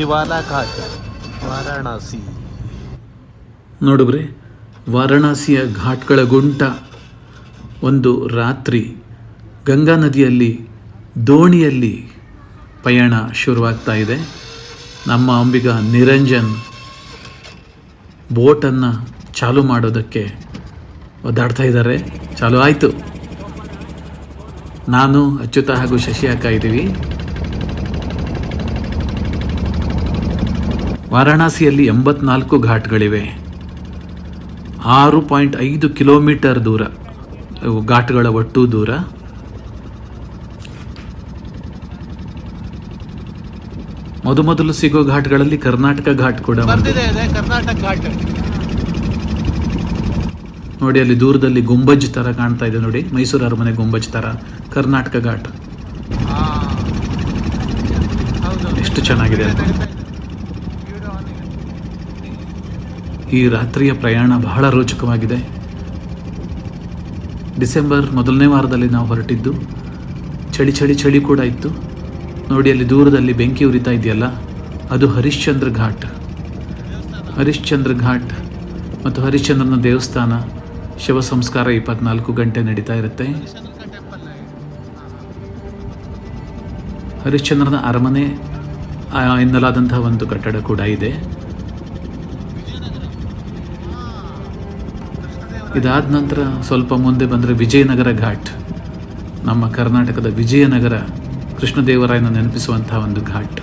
ಶಿವಾಲಾ ಘಾಟ್, ವಾರಾಣಸಿ. ನೋಡಿದ್ರೆ ವಾರಣಾಸಿಯ ಘಾಟ್ಗಳ ಗುಂಟ. ಒಂದು ರಾತ್ರಿ ಗಂಗಾ ನದಿಯಲ್ಲಿ, ದೋಣಿಯಲ್ಲಿ ಪಯಣ ಶುರುವಾಗ್ತಾ ಇದೆ. ನಮ್ಮ ಅಂಬಿಗ ನಿರಂಜನ್ ಬೋಟನ್ನು ಚಾಲು ಮಾಡೋದಕ್ಕೆ ಒದ್ದಾಡ್ತಾ ಇದ್ದಾರೆ ಚಾಲು ಆಯಿತು. ನಾನು ಅಚ್ಯುತ ಹಾಗೂ ಶಶಿ ಹಾಕ ಇದ್ದೀವಿ. ವಾರಾಣಸಿಯಲ್ಲಿ ಎಂಬತ್ನಾಲ್ಕು ಘಾಟ್ಗಳಿವೆ. ಆರು ಪಾಯಿಂಟ್ ಐದು ಕಿಲೋಮೀಟರ್ ದೂರ. ಘಾಟ್ಗಳ ಒಟ್ಟು ದೂರ. ಮೊದಮೊದಲು ಸಿಗೋ ಘಾಟ್ಗಳಲ್ಲಿ ಕರ್ನಾಟಕ ಘಾಟ್ ಕೂಡ ನೋಡಿ ಅಲ್ಲಿ ದೂರದಲ್ಲಿ ಗುಂಬಜ್ ತರ ಕಾಣ್ತಾ ಇದೆ ನೋಡಿ. ಮೈಸೂರು ಅರಮನೆ ಗುಂಬಜ್ ತರ. ಕರ್ನಾಟಕ ಘಾಟ್. ಎಷ್ಟು ಚೆನ್ನಾಗಿದೆ ಅಂತ. ವಿಡಿಯೋ ಆನ್ ಇದೆ. ಈ ರಾತ್ರಿಯ ಪ್ರಯಾಣ ಬಹಳ ರೋಚಕವಾಗಿದೆ. ಡಿಸೆಂಬರ್ ಮೊದಲನೇ ವಾರದಲ್ಲಿ ನಾವು ಹೊರಟಿದ್ದು, ಚಳಿ ಚಳಿ ಚಳಿ ಕೂಡ ಇತ್ತು. ನೋಡಿ, ಅಲ್ಲಿ ದೂರದಲ್ಲಿ ಬೆಂಕಿ ಉರಿತಾ ಇದೆಯಲ್ಲ, ಅದು ಹರಿಶ್ಚಂದ್ರ ಘಾಟ್. ಹರಿಶ್ಚಂದ್ರ ಘಾಟ್ ಮತ್ತು ಹರಿಶ್ಚಂದ್ರನ ದೇವಸ್ಥಾನ ಶವ ಸಂಸ್ಕಾರ ಇಪ್ಪತ್ನಾಲ್ಕು ಗಂಟೆ ನಡೀತಾ ಇರುತ್ತೆ. ಹರಿಶ್ಚಂದ್ರನ ಅರಮನೆ ಎನ್ನಲಾದಂತಹ ಒಂದು ಕಟ್ಟಡ ಕೂಡ ಇದೆ. ಇದಾದ ನಂತರ ಸ್ವಲ್ಪ ಮುಂದೆ ಬಂದರೆ ವಿಜಯನಗರ ಘಾಟ್. ನಮ್ಮ ಕರ್ನಾಟಕದ ವಿಜಯನಗರ ಕೃಷ್ಣದೇವರಾಯನ ನೆನಪಿಸುವಂತಹ ಒಂದು ಘಾಟ್.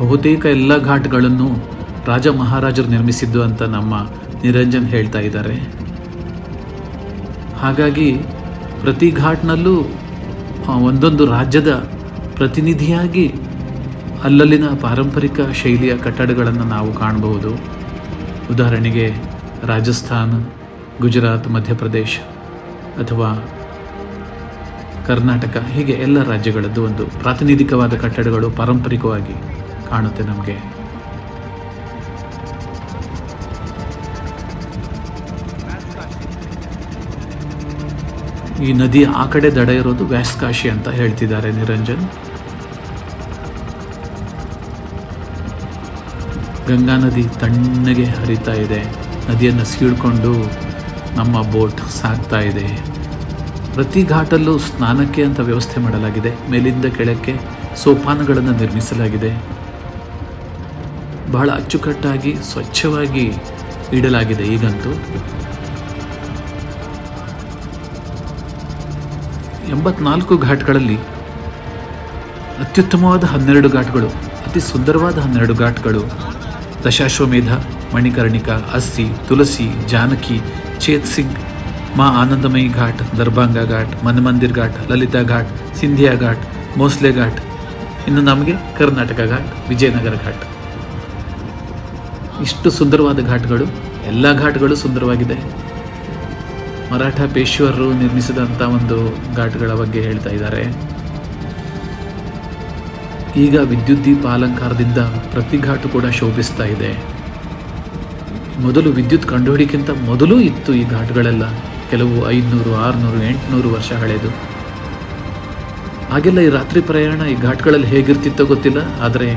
ಬಹುತೇಕ ಎಲ್ಲ ಘಾಟ್ಗಳನ್ನು ರಾಜ ಮಹಾರಾಜರು ನಿರ್ಮಿಸಿದ್ದು ಅಂತ ನಮ್ಮ ನಿರಂಜನ್ ಹೇಳ್ತಾ ಇದ್ದಾರೆ. ಹಾಗಾಗಿ ಪ್ರತಿ ಘಾಟ್ನಲ್ಲೂ ಒಂದೊಂದು ರಾಜ್ಯದ ಪ್ರತಿನಿಧಿಯಾಗಿ ಅಲ್ಲಲ್ಲಿನ ಪಾರಂಪರಿಕ ಶೈಲಿಯ ಕಟ್ಟಡಗಳನ್ನು ನಾವು ಕಾಣಬಹುದು. ಉದಾಹರಣೆಗೆ ರಾಜಸ್ಥಾನ, ಗುಜರಾತ್, ಮಧ್ಯಪ್ರದೇಶ ಅಥವಾ ಕರ್ನಾಟಕ ಹೀಗೆ ಎಲ್ಲ ರಾಜ್ಯಗಳದ್ದು ಒಂದು ಪ್ರಾತಿನಿಧಿಕವಾದ ಕಟ್ಟಡಗಳು ಪಾರಂಪರಿಕವಾಗಿ ಕಾಣುತ್ತೆ ನಮಗೆ. ಈ ನದಿ ಆ ಕಡೆ ದಡ ಇರೋದು ವ್ಯಾಸ್ಕಾಶಿ ಅಂತ ಹೇಳ್ತಿದ್ದಾರೆ ನಿರಂಜನ್. ಗಂಗಾ ನದಿ ತಣ್ಣಗೆ ಹರಿತಾ ಇದೆ. ನದಿಯನ್ನು ಸೀಳ್ಕೊಂಡು ನಮ್ಮ ಬೋಟ್ ಸಾಗ್ತಾ ಇದೆ. ಪ್ರತಿ ಘಾಟಲ್ಲೂ ಸ್ನಾನಕ್ಕೆ ಅಂತ ವ್ಯವಸ್ಥೆ ಮಾಡಲಾಗಿದೆ. ಮೇಲಿಂದ ಕೆಳಕ್ಕೆ ಸೋಪಾನಗಳನ್ನು ನಿರ್ಮಿಸಲಾಗಿದೆ. ಬಹಳ ಅಚ್ಚುಕಟ್ಟಾಗಿ ಸ್ವಚ್ಛವಾಗಿ ಇಡಲಾಗಿದೆ ಈಗಂತೂ. ಎಂಬತ್ನಾಲ್ಕು ಘಾಟ್ಗಳಲ್ಲಿ ಅತ್ಯುತ್ತಮವಾದ ಹನ್ನೆರಡು ಘಾಟ್ಗಳು, ಅತಿ ಸುಂದರವಾದ ಹನ್ನೆರಡು ಘಾಟ್ಗಳು, ದಶಾಶ್ವಮೇಧ, ಮಣಿಕರ್ಣಿಕಾ, ಅಸ್ಸಿ ತುಳಸಿ ಜಾನಕಿ ಚೇತ್ ಸಿಂಗ್ ಮಾ ಆನಂದಮಯಿ ಘಾಟ್, ದರ್ಭಾಂಗ ಘಾಟ್, ಮನಮಂದಿರ್ ಘಾಟ್, ಲಲಿತಾ ಘಾಟ್, ಸಿಂಧಿಯಾ ಘಾಟ್, ಮೋಸ್ಲೆ ಘಾಟ್, ಇನ್ನು ನಮಗೆ ಕರ್ನಾಟಕ ಘಾಟ್, ವಿಜಯನಗರ ಘಾಟ್. ಇಷ್ಟು ಸುಂದರವಾದ ಘಾಟ್ಗಳು, ಎಲ್ಲ ಘಾಟ್ಗಳು ಸುಂದರವಾಗಿದೆ. ಮರಾಠ ಪೇಶ್ವರರು ನಿರ್ಮಿಸಿದಂಥ ಒಂದು ಘಾಟ್ಗಳ ಬಗ್ಗೆ ಹೇಳ್ತಾ ಇದ್ದಾರೆ. ಈಗ ವಿದ್ಯುತ್ ದೀಪ ಅಲಂಕಾರದಿಂದ ಪ್ರತಿ ಘಾಟು ಕೂಡ ಶೋಭಿಸ್ತಾ ಇದೆ. ಮೊದಲು ವಿದ್ಯುತ್ ಕಂಡುಹಿಡಿಯಕ್ಕಿಂತ ಮೊದಲು ಇತ್ತು ಈ ಘಾಟ್ಗಳೆಲ್ಲ. ಕೆಲವು ಐದುನೂರು, ಆರುನೂರು, ಎಂಟುನೂರು ವರ್ಷ ಹಳೆಯದು. ಹಾಗೆಲ್ಲ ಈ ರಾತ್ರಿ ಪ್ರಯಾಣ ಈ ಘಾಟ್ಗಳಲ್ಲಿ ಹೇಗಿರ್ತಿತ್ತೋ ಗೊತ್ತಿಲ್ಲ, ಆದರೆ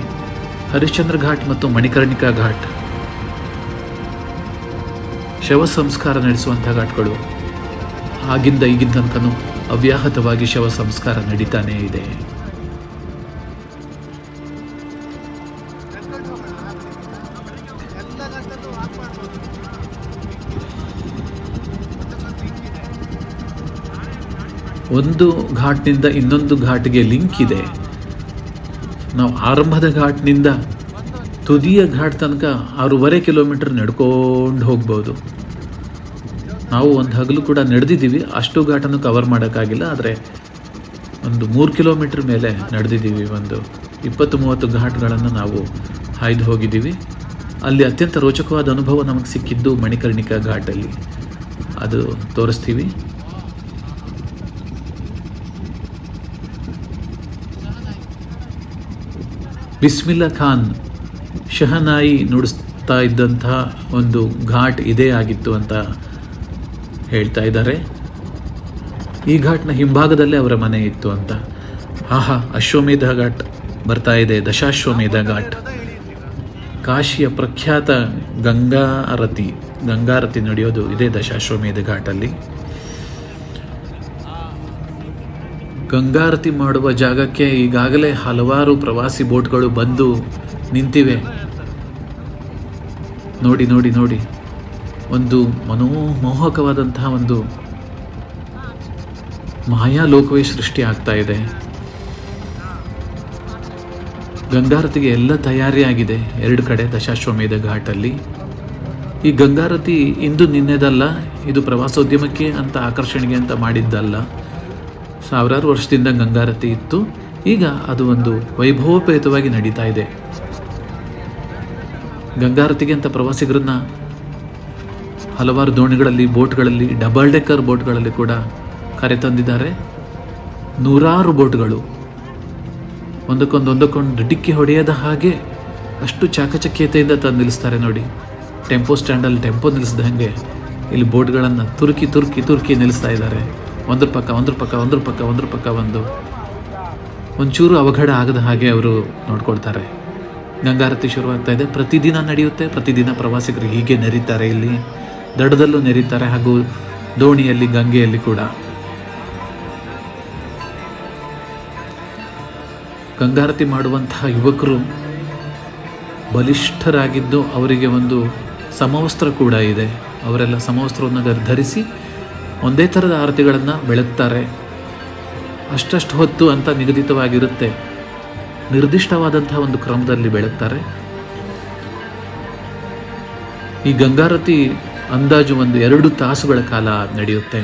ಹರಿಶ್ಚಂದ್ರ ಘಾಟ್ ಮತ್ತು ಮಣಿಕರ್ಣಿಕಾ ಘಾಟ್. ಶವ ಸಂಸ್ಕಾರ ನಡೆಸುವಂಥ ಘಾಟ್ಗಳು. ಆಗಿಂದ ಈಗಿನ ತನಕನೂ ಅವ್ಯಾಹತವಾಗಿ ಶವ ಸಂಸ್ಕಾರ ನಡೀತಾನೇ ಇದೆ. ಒಂದು ಘಾಟ್ನಿಂದ ಇನ್ನೊಂದು ಘಾಟ್ಗೆ ಲಿಂಕ್ ಇದೆ. ನಾವು ಆರಂಭದ ಘಾಟ್ನಿಂದ ತುದಿಯ ಘಾಟ್ ತನಕ ಆರೂವರೆ ಕಿಲೋಮೀಟರ್ ನಡ್ಕೊಂಡು ಹೋಗ್ಬೋದು. ನಾವು ಒಂದು ಹಗಲು ಕೂಡ ನಡೆದಿದ್ದೀವಿ. ಅಷ್ಟು ಘಾಟನ್ನು ಕವರ್ ಮಾಡೋಕ್ಕಾಗಿಲ್ಲ, ಆದರೆ ಒಂದು ಮೂರು ಕಿಲೋಮೀಟ್ರ್ ಮೇಲೆ ನಡೆದಿದ್ದೀವಿ. ಒಂದು ಇಪ್ಪತ್ತು ಮೂವತ್ತು ಘಾಟ್ಗಳನ್ನು ನಾವು ಹಾಯ್ದು ಹೋಗಿದ್ದೀವಿ. ಅಲ್ಲಿ ಅತ್ಯಂತ ರೋಚಕವಾದ ಅನುಭವ ನಮಗೆ ಸಿಕ್ಕಿದ್ದು ಮಣಿಕರ್ಣಿಕಾ ಘಾಟಲ್ಲಿ. ಅದು ತೋರಿಸ್ತೀವಿ. ಬಿಸ್ಮಿಲ್ಲಾ ಖಾನ್ ಶಹನಾಯಿ ನುಡಿಸ್ತಾ ಇದ್ದಂಥ ಒಂದು ಘಾಟ್ ಇದೇ ಆಗಿತ್ತು ಅಂತ ಹೇಳ್ತಾ ಇದ್ದಾರೆ. ಈ ಘಾಟ್ನ ಹಿಂಭಾಗದಲ್ಲೇ ಅವರ ಮನೆ ಇತ್ತು ಅಂತ. ಆಹಾ, ಅಶ್ವಮೇಧ ಘಾಟ್ ಬರ್ತಾ ಇದೆ, ದಶಾಶ್ವಮೇಧ ಘಾಟ್. ಕಾಶಿಯ ಪ್ರಖ್ಯಾತ ಗಂಗಾರತಿ ಗಂಗಾರತಿ ನಡೆಯೋದು ಇದೇ ದಶಾಶ್ವಮೇಧ ಘಾಟಲ್ಲಿ. ಗಂಗಾರತಿ ಮಾಡುವ ಜಾಗಕ್ಕೆ ಈಗಾಗಲೇ ಹಲವಾರು ಪ್ರವಾಸಿ ಬೋಟ್ಗಳು ಬಂದು ನಿಂತಿವೆ. ನೋಡಿ ನೋಡಿ ನೋಡಿ. ಒಂದು ಮನೋಮೋಹಕವಾದಂತಹ ಒಂದು ಮಾಯಾಲೋಕವೇ ಸೃಷ್ಟಿ ಆಗ್ತಾ ಇದೆ. ಗಂಗಾರತಿಗೆ ಎಲ್ಲ ತಯಾರಿಯಾಗಿದೆ ಎರಡು ಕಡೆ ದಶಾಶ್ವಮೇಧ ಘಾಟಲ್ಲಿ. ಈ ಗಂಗಾರತಿ ಇಂದು ನಿನ್ನೆದಲ್ಲ, ಇದು ಪ್ರವಾಸೋದ್ಯಮಕ್ಕೆ ಅಂತ ಆಕರ್ಷಣೆಗೆ ಅಂತ ಮಾಡಿದ್ದಲ್ಲ. ಸಾವಿರಾರು ವರ್ಷದಿಂದ ಗಂಗಾರತಿ ಇತ್ತು. ಈಗ ಅದು ಒಂದು ವೈಭವೋಪೇತವಾಗಿ ನಡೀತಾ ಇದೆ. ಗಂಗಾರತಿಗೆ ಅಂತ ಪ್ರವಾಸಿಗರನ್ನ ಹಲವಾರು ದೋಣಿಗಳಲ್ಲಿ, ಬೋಟ್ಗಳಲ್ಲಿ ಡಬಲ್ ಡೆಕ್ಕರ್ ಬೋಟ್ಗಳಲ್ಲಿ ಕೂಡ ಕರೆತಂದಿದ್ದಾರೆ ನೂರಾರು ಬೋಟ್ಗಳು. ಒಂದಕ್ಕೊಂದು ಒಂದಕ್ಕೊಂದು ಡಿಕ್ಕಿ ಹೊಡೆಯದ ಹಾಗೆ ಅಷ್ಟು ಚಾಕಚಕ್ಯತೆಯಿಂದ ತಂದು ನಿಲ್ಲಿಸ್ತಾರೆ ನೋಡಿ. ಟೆಂಪೋ ಸ್ಟ್ಯಾಂಡಲ್ಲಿ ಟೆಂಪೋ ನಿಲ್ಲಿಸಿದ ಹಾಗೆ ಇಲ್ಲಿ ಬೋಟ್ಗಳನ್ನು ತುರುಕಿ ತುರುಕಿ ತುರುಕಿ ನಿಲ್ಲಿಸ್ತಾ ಇದ್ದಾರೆ. ಒಂದ್ರ ಪಕ್ಕ ಒಂದ್ರ ಪಕ್ಕ ಒಂದ್ರ ಪಕ್ಕ ಒಂದ್ರ ಪಕ್ಕ ಒಂದು ಒಂಚೂರು ಅವಘಡ ಆಗದ ಹಾಗೆ ಅವರು ನೋಡ್ಕೊಳ್ತಾರೆ. ಗಂಗಾರತಿ ಶುರುವಾಗ್ತಾ ಇದೆ. ಪ್ರತಿದಿನ ನಡೆಯುತ್ತೆ. ಪ್ರತಿದಿನ ಪ್ರವಾಸಿಗರು ಹೀಗೆ ನೆರೀತಾರೆ ಇಲ್ಲಿ. ದಡದಲ್ಲೂ ನೆರೀತಾರೆ ಹಾಗೂ ದೋಣಿಯಲ್ಲಿ, ಗಂಗೆಯಲ್ಲಿ ಕೂಡ. ಗಂಗಾರತಿ ಮಾಡುವಂತಹ ಯುವಕರು ಬಲಿಷ್ಠರಾಗಿದ್ದು ಅವರಿಗೆ ಒಂದು ಸಮವಸ್ತ್ರ ಕೂಡ ಇದೆ. ಅವರೆಲ್ಲ ಸಮವಸ್ತ್ರವನ್ನು ಧರಿಸಿ ಒಂದೇ ಥರದ ಆರತಿಗಳನ್ನು ಬೆಳಗ್ತಾರೆ. ಅಷ್ಟಷ್ಟು ಹೊತ್ತು ಅಂತ ನಿಗದಿತವಾಗಿರುತ್ತೆ. ನಿರ್ದಿಷ್ಟವಾದಂತಹ ಒಂದು ಕ್ರಮದಲ್ಲಿ ಬೆಳಗ್ತಾರೆ. ಈ ಗಂಗಾರತಿ ಅಂದಾಜು ಒಂದು ಎರಡು ತಾಸುಗಳ ಕಾಲ ನಡೆಯುತ್ತೆ.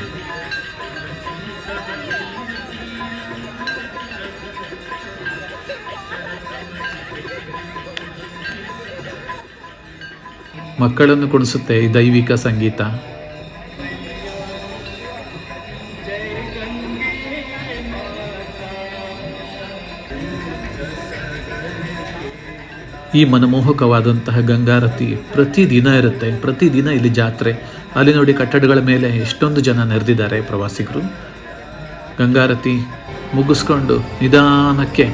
ಮಕ್ಕಳನ್ನು ಕುಣಿಸುತ್ತೆ ಈ ದೈವಿಕ ಸಂಗೀತ. ಈ ಮನಮೋಹಕವಾದಂತಹ ಗಂಗಾರತಿ ಪ್ರತಿದಿನ ಇರುತ್ತೆ ಪ್ರತಿದಿನ ಇಲ್ಲಿ ಜಾತ್ರೆ. ಅಲ್ಲಿ ನೋಡಿ ಕಟ್ಟಡಗಳ ಮೇಲೆ ಎಷ್ಟೊಂದು ಜನ ನೆರೆದಿದ್ದಾರೆ ಪ್ರವಾಸಿಗರು. ಗಂಗಾರತಿ ಮುಗಿಸ್ಕೊಂಡು ನಿಧಾನಕ್ಕೆ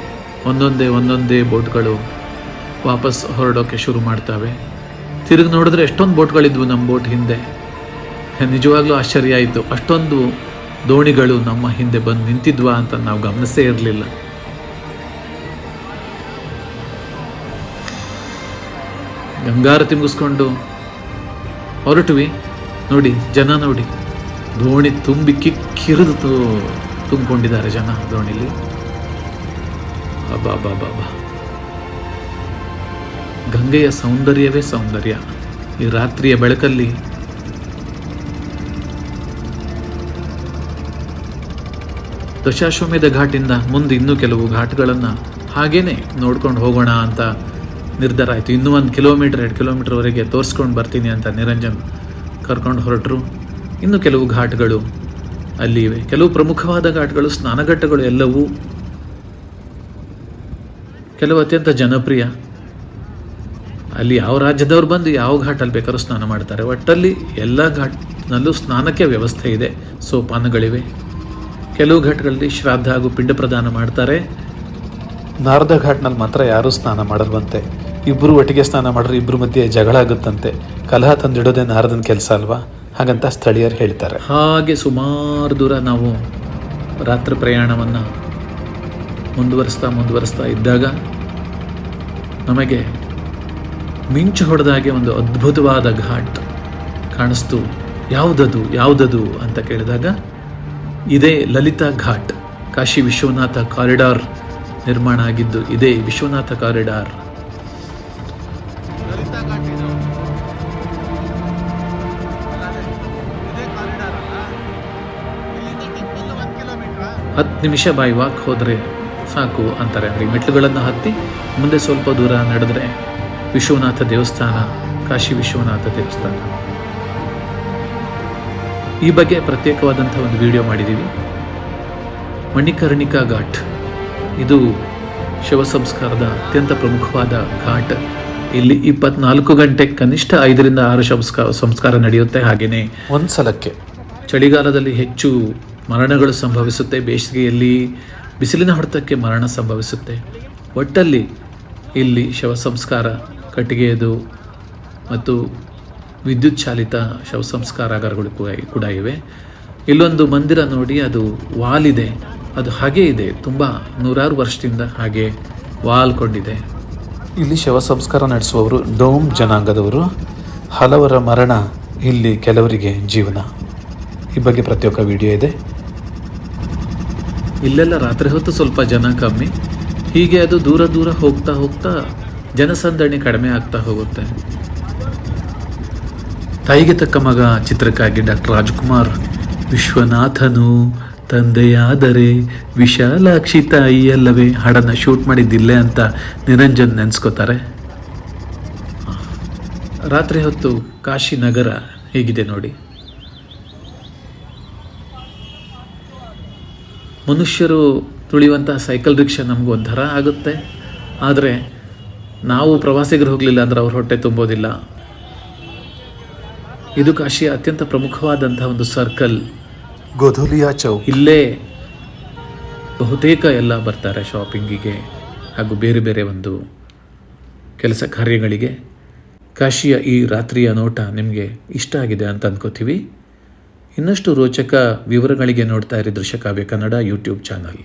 ಒಂದೊಂದೇ ಒಂದೊಂದೇ ಬೋಟ್ಗಳು ವಾಪಸ್ ಹೊರಡೋಕ್ಕೆ ಶುರು ಮಾಡ್ತವೆ. ತಿರುಗಿ ನೋಡಿದ್ರೆ ಎಷ್ಟೊಂದು ಬೋಟ್ಗಳಿದ್ವು ನಮ್ಮ ಬೋಟ್ ಹಿಂದೆ. ನಿಜವಾಗ್ಲೂ ಆಶ್ಚರ್ಯ ಆಯಿತು. ಅಷ್ಟೊಂದು ದೋಣಿಗಳು ನಮ್ಮ ಹಿಂದೆ ಬಂದು ನಿಂತಿದ್ವಾ ಅಂತ ನಾವು ಗಮನಿಸೇ ಇರಲಿಲ್ಲ. ಗಂಗಾರತಿ ಮುಗಿಸ್ಕೊಂಡು ಹೊರಟ್ವಿ. ನೋಡಿ, ಜನ ನೋಡಿ. ದೋಣಿ ತುಂಬಿ ಕಿಕ್ಕಿರಿದು ತುಂಬಿಕೊಂಡಿದ್ದಾರೆ ಜನ ದೋಣಿಲಿ. ಅಬ್ಬಾ ಬಾಬಾ ಬಾ ಗಂಗೆಯ ಸೌಂದರ್ಯವೇ ಸೌಂದರ್ಯ. ಈ ರಾತ್ರಿಯ ಬೆಳಕಲ್ಲಿ ದಶಾಶ್ವಮೇಧ ಘಾಟಿಂದ ಮುಂದೆ ಇನ್ನೂ ಕೆಲವು ಘಾಟ್ಗಳನ್ನು ಹಾಗೇನೆ ನೋಡ್ಕೊಂಡು ಹೋಗೋಣ ಅಂತ ನಿರ್ಧಾರ ಆಯಿತು. ಇನ್ನೂ ಒಂದು ಕಿಲೋಮೀಟರ್ ಎರಡು ಕಿಲೋಮೀಟರ್ವರೆಗೆ ತೋರಿಸ್ಕೊಂಡು ಬರ್ತೀನಿ ಅಂತ ನಿರಂಜನ್ ಕರ್ಕೊಂಡು ಹೊರಟರು. ಇನ್ನು ಕೆಲವು ಘಾಟ್ಗಳು ಅಲ್ಲಿ ಇವೆ. ಕೆಲವು ಪ್ರಮುಖವಾದ ಘಾಟ್ಗಳು, ಸ್ನಾನಘಟ್ಟಗಳು ಎಲ್ಲವೂ ಕೆಲವು ಅತ್ಯಂತ ಜನಪ್ರಿಯ. ಅಲ್ಲಿ ಯಾವ ರಾಜ್ಯದವ್ರು ಬಂದು ಯಾವ ಘಾಟಲ್ಲಿ ಬೇಕಾದ್ರೂ ಸ್ನಾನ ಮಾಡ್ತಾರೆ. ಒಟ್ಟಲ್ಲಿ ಎಲ್ಲ ಘಾಟ್ನಲ್ಲೂ ಸ್ನಾನಕ್ಕೆ ವ್ಯವಸ್ಥೆ ಇದೆ. ಸೋಪಾನಗಳಿವೆ. ಕೆಲವು ಘಾಟ್ಗಳಲ್ಲಿ ಶ್ರಾದ್ದ ಹಾಗೂ ಪಿಂಡ ಪ್ರದಾನ ಮಾಡ್ತಾರೆ. ನಾರದ ಘಾಟ್ನಲ್ಲಿ ಮಾತ್ರ ಯಾರೂ ಸ್ನಾನ ಮಾಡಲ್ವಂತೆ. ಇಬ್ಬರು ಒಟ್ಟಿಗೆ ಸ್ನಾನ ಮಾಡಿದ್ರೆ ಇಬ್ಬರು ಮಧ್ಯೆ ಜಗಳ ಆಗುತ್ತಂತೆ. ಕಲಹ ತಂದಿಡೋದೇ ನಾರದನ ಕೆಲಸ ಅಲ್ವಾ? ಹಾಗಂತ ಸ್ಥಳೀಯರು ಹೇಳ್ತಾರೆ. ಹಾಗೆ ಸುಮಾರು ದೂರ ನಾವು ರಾತ್ರಿ ಪ್ರಯಾಣವನ್ನು ಮುಂದುವರಿಸ್ತಾ ಮುಂದುವರಿಸ್ತಾ ಇದ್ದಾಗ ನಮಗೆ ಮಿಂಚು ಹೊಡೆದಾಗೆ ಒಂದು ಅದ್ಭುತವಾದ ಘಾಟ್ ಕಾಣಿಸ್ತು. ಯಾವುದದು ಯಾವುದದು ಅಂತ ಕೇಳಿದಾಗ ಇದೇ ಲಲಿತಾ ಘಾಟ್. ಕಾಶಿ ವಿಶ್ವನಾಥ ಕಾರಿಡಾರ್ ನಿರ್ಮಾಣ ಆಗಿದ್ದು ಇದೇ ವಿಶ್ವನಾಥ ಕಾರಿಡಾರ್. ಹತ್ತು ನಿಮಿಷ ಬಾಯಿ ವಾಕ್ ಹೋದರೆ ಸಾಕು ಅಂತಾರೆ. ಅಂದರೆ ಮೆಟ್ಲುಗಳನ್ನು ಹತ್ತಿ ಮುಂದೆ ಸ್ವಲ್ಪ ದೂರ ನಡೆದರೆ ವಿಶ್ವನಾಥ ದೇವಸ್ಥಾನ ಕಾಶಿ ವಿಶ್ವನಾಥ ದೇವಸ್ಥಾನ. ಈ ಬಗ್ಗೆ ಪ್ರತ್ಯೇಕವಾದಂಥ ಒಂದು ವಿಡಿಯೋ ಮಾಡಿದ್ದೀವಿ ಮಣಿಕರ್ಣಿಕಾ ಘಾಟ್. ಇದು ಶವ ಸಂಸ್ಕಾರದ ಅತ್ಯಂತ ಪ್ರಮುಖವಾದ ಘಾಟ್. ಇಲ್ಲಿ ಇಪ್ಪತ್ನಾಲ್ಕು ಗಂಟೆ ಕನಿಷ್ಠ ಐದರಿಂದ ಆರು ಸಂಸ್ಕಾರ ಸಂಸ್ಕಾರ ನಡೆಯುತ್ತೆ ಹಾಗೆಯೇ ಒಂದು ಸಲಕ್ಕೆ ಚಳಿಗಾಲದಲ್ಲಿ ಹೆಚ್ಚು ಮರಣಗಳು ಸಂಭವಿಸುತ್ತೆ. ಬೇಸಿಗೆಯಲ್ಲಿ ಬಿಸಿಲಿನ ಹೊಡೆತಕ್ಕೆ ಮರಣ ಸಂಭವಿಸುತ್ತೆ. ಒಟ್ಟಲ್ಲಿ ಇಲ್ಲಿ ಶವ ಸಂಸ್ಕಾರ ಕಟ್ಟಿಗೆಯದು ಮತ್ತು ವಿದ್ಯುತ್ ಚಾಲಿತ ಶವ ಸಂಸ್ಕಾರಾಗಾರಗಳು ಕೂಡ- ಇವೆ. ಇಲ್ಲೊಂದು ಮಂದಿರ ನೋಡಿ ಅದು ವಾಲ್ ಇದೆ ಅದು ಹಾಗೆ ಇದೆ. ತುಂಬ ನೂರಾರು ವರ್ಷದಿಂದ ಹಾಗೆ ವಾಲ್ ಕೊಂಡಿದೆ ಇಲ್ಲಿ ಶವ ಸಂಸ್ಕಾರ ನಡೆಸುವವರು ಡೋಮ್ ಜನಾಂಗದವರು. ಹಲವರ ಮರಣ ಇಲ್ಲಿ ಕೆಲವರಿಗೆ ಜೀವನ. ಈ ಬಗ್ಗೆ ಪ್ರತ್ಯೇಕ ವಿಡಿಯೋ ಇದೆ. ಇಲ್ಲೆಲ್ಲ ರಾತ್ರಿ ಹೊತ್ತು ಸ್ವಲ್ಪ ಜನ ಕಮ್ಮಿ. ಹೀಗೆ ಅದು ದೂರ ದೂರ ಹೋಗ್ತಾ ಹೋಗ್ತಾ ಜನಸಂದಣಿ ಕಡಿಮೆ ಆಗ್ತಾ ಹೋಗುತ್ತೆ. ತಾಯಿಗೆ ತಕ್ಕ ಮಗ ಚಿತ್ರಕ್ಕಾಗಿ ಡಾಕ್ಟರ್ ರಾಜ್ಕುಮಾರ್. ವಿಶ್ವನಾಥನು ತಂದೆಯಾದರೆ ವಿಶಾಲಾಕ್ಷಿ ತಾಯಿ ಅಲ್ಲವೇ? ಹಾಡನ್ನು ಶೂಟ್ ಮಾಡಿದ್ದಿಲ್ಲೇ ಅಂತ ನಿರಂಜನ್ ನೆನೆಸ್ಕೋತಾರೆ. ರಾತ್ರಿ ಹೊತ್ತು ಕಾಶಿ ನಗರ ಹೇಗಿದೆ ನೋಡಿ. ಮನುಷ್ಯರು ತುಳಿಯುವಂಥ ಸೈಕಲ್ ರಿಕ್ಷಾ ನಮಗೂ ಒಂಥರ ಆಗುತ್ತೆ. ಆದರೆ ನಾವು ಪ್ರವಾಸಿಗರು ಹೋಗಲಿಲ್ಲ ಅಂದರೆ ಅವ್ರ ಹೊಟ್ಟೆ ತುಂಬೋದಿಲ್ಲ. ಇದು ಕಾಶಿಯ ಅತ್ಯಂತ ಪ್ರಮುಖವಾದಂಥ ಒಂದು ಸರ್ಕಲ್. ಗೋಧೂಲಿಯಾ ಚೌಕ್. ಇಲ್ಲೇ ಬಹುತೇಕ ಎಲ್ಲ ಬರ್ತಾರೆ ಶಾಪಿಂಗಿಗೆ ಹಾಗೂ ಬೇರೆ ಬೇರೆ ಒಂದು ಕೆಲಸ ಕಾರ್ಯಗಳಿಗೆ. ಕಾಶಿಯ ಈ ರಾತ್ರಿಯ ನೋಟ ನಿಮಗೆ ಇಷ್ಟ ಆಗಿದೆ ಅಂತ ಅನ್ಕೋತೀವಿ. ಇನ್ನಷ್ಟು ರೋಚಕ ವಿವರಗಳಿಗೆ ನೋಡ್ತಾ ಇರಿ ದೃಶ್ಯಕಾವ್ಯ ಕನ್ನಡ ಯೂಟ್ಯೂಬ್ ಚಾನಲ್.